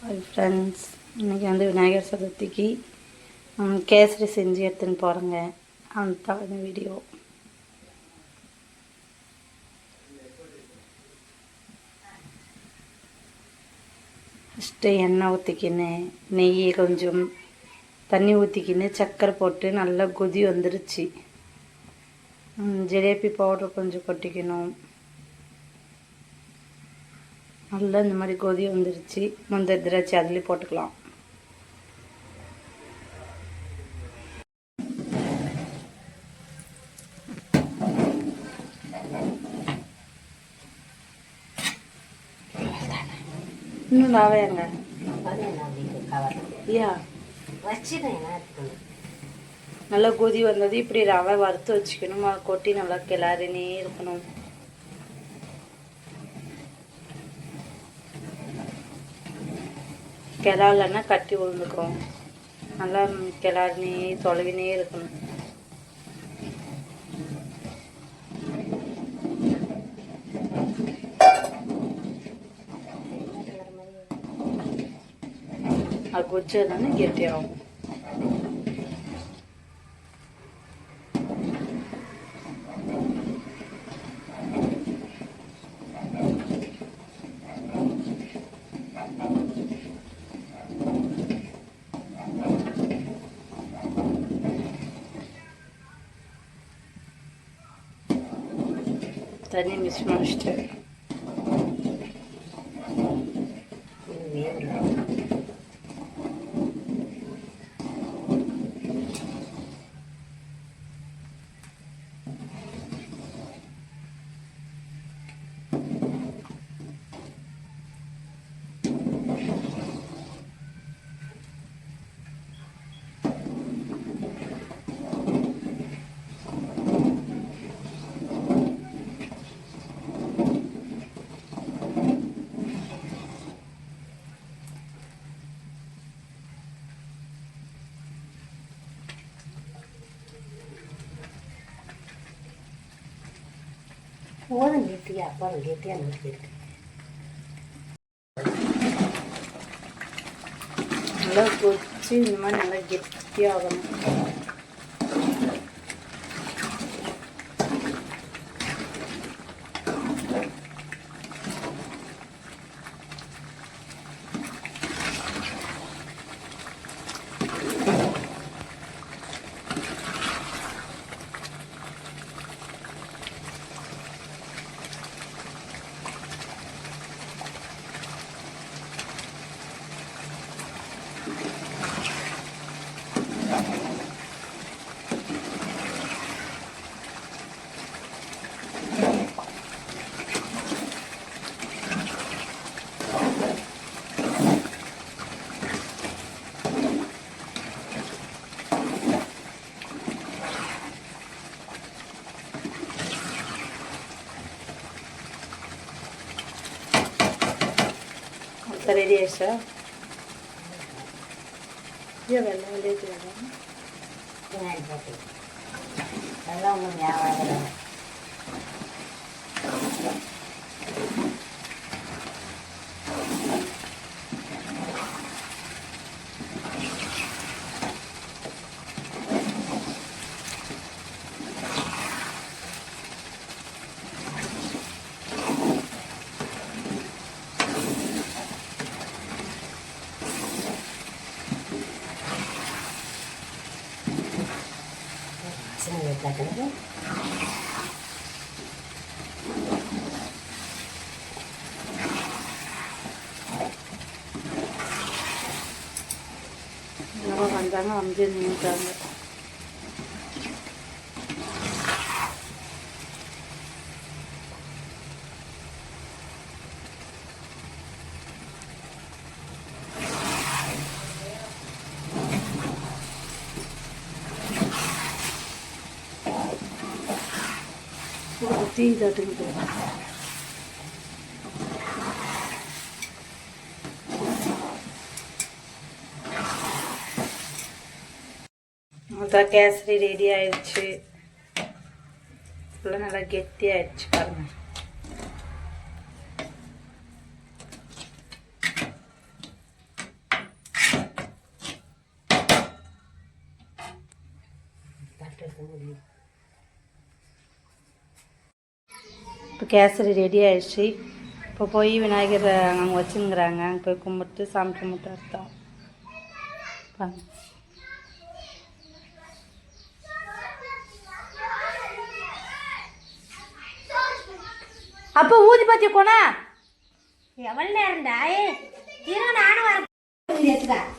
Hi friends இன்றைக்கி வந்து விநாயகர் சதுர்த்திக்கு கேசரி செஞ்சு எடுத்துன்னு போகிறேங்க அந்த இந்த வீடியோ ஃபஸ்ட்டு எண்ணெய் ஊற்றிக்கின்னு நெய் கொஞ்சம் தண்ணி ஊற்றிக்கின்னு சர்க்கரை போட்டு நல்லா கொதி வந்துருச்சு. ஜிலேபி பவுடர் கொஞ்சம் கொட்டிக்கணும். நல்லா இந்த மாதிரி கொதி வந்துருச்சு. முந்திரி திராட்சை அதுலேயே போட்டுக்கலாம். இன்னும் லாவையாங்க ஐயா நல்லா கொதி வந்தது. இப்படி ரவை வறுத்து வச்சுக்கணும்? கொட்டி நல்லா கிளறினே இருக்கணும். கிளாலன்னா கட்டி விழுந்துக்கும் நல்லா கிளாடினே தொலைவினே இருக்கணும். அது கொச்சதுதானே கெட்டியாகும் தண்ணி மிஸ் பண்ணிச்சிட்டு போதும் கெட்டியா அப்புறம் கெட்டியா நிறுத்திருக்கு நல்லா கொதிச்சு இந்த மாதிரி நல்லா கெட்டியாகணும் சார் ரெடி ஆயிடுச்சா ஐயோ வெள்ளம் வெளியே வெள்ளம் ஒன்றும் ஞாபகம் 말씀을 했거든요. 여러 간장은 언제 넣는지 தட்டுக்கிட்டு அதான் கேசரி ரெடி ஆயிடுச்சு ஃபுல்லாக நல்லா கெட்டி ஆயிடுச்சு பாருங்க எடுக்க இப்போ கேசரி ரெடி ஆயிடுச்சு. இப்போ போய் விநாயகர் அங்கே வச்சுங்கிறாங்க. அங்கே போய் கும்பிட்டு சாமி கும்பிட்டு அர்த்தம் அப்போ ஊதி பத்தி போனா எவ்வளோ நேரம்டா ஏ நானும் வரேன்.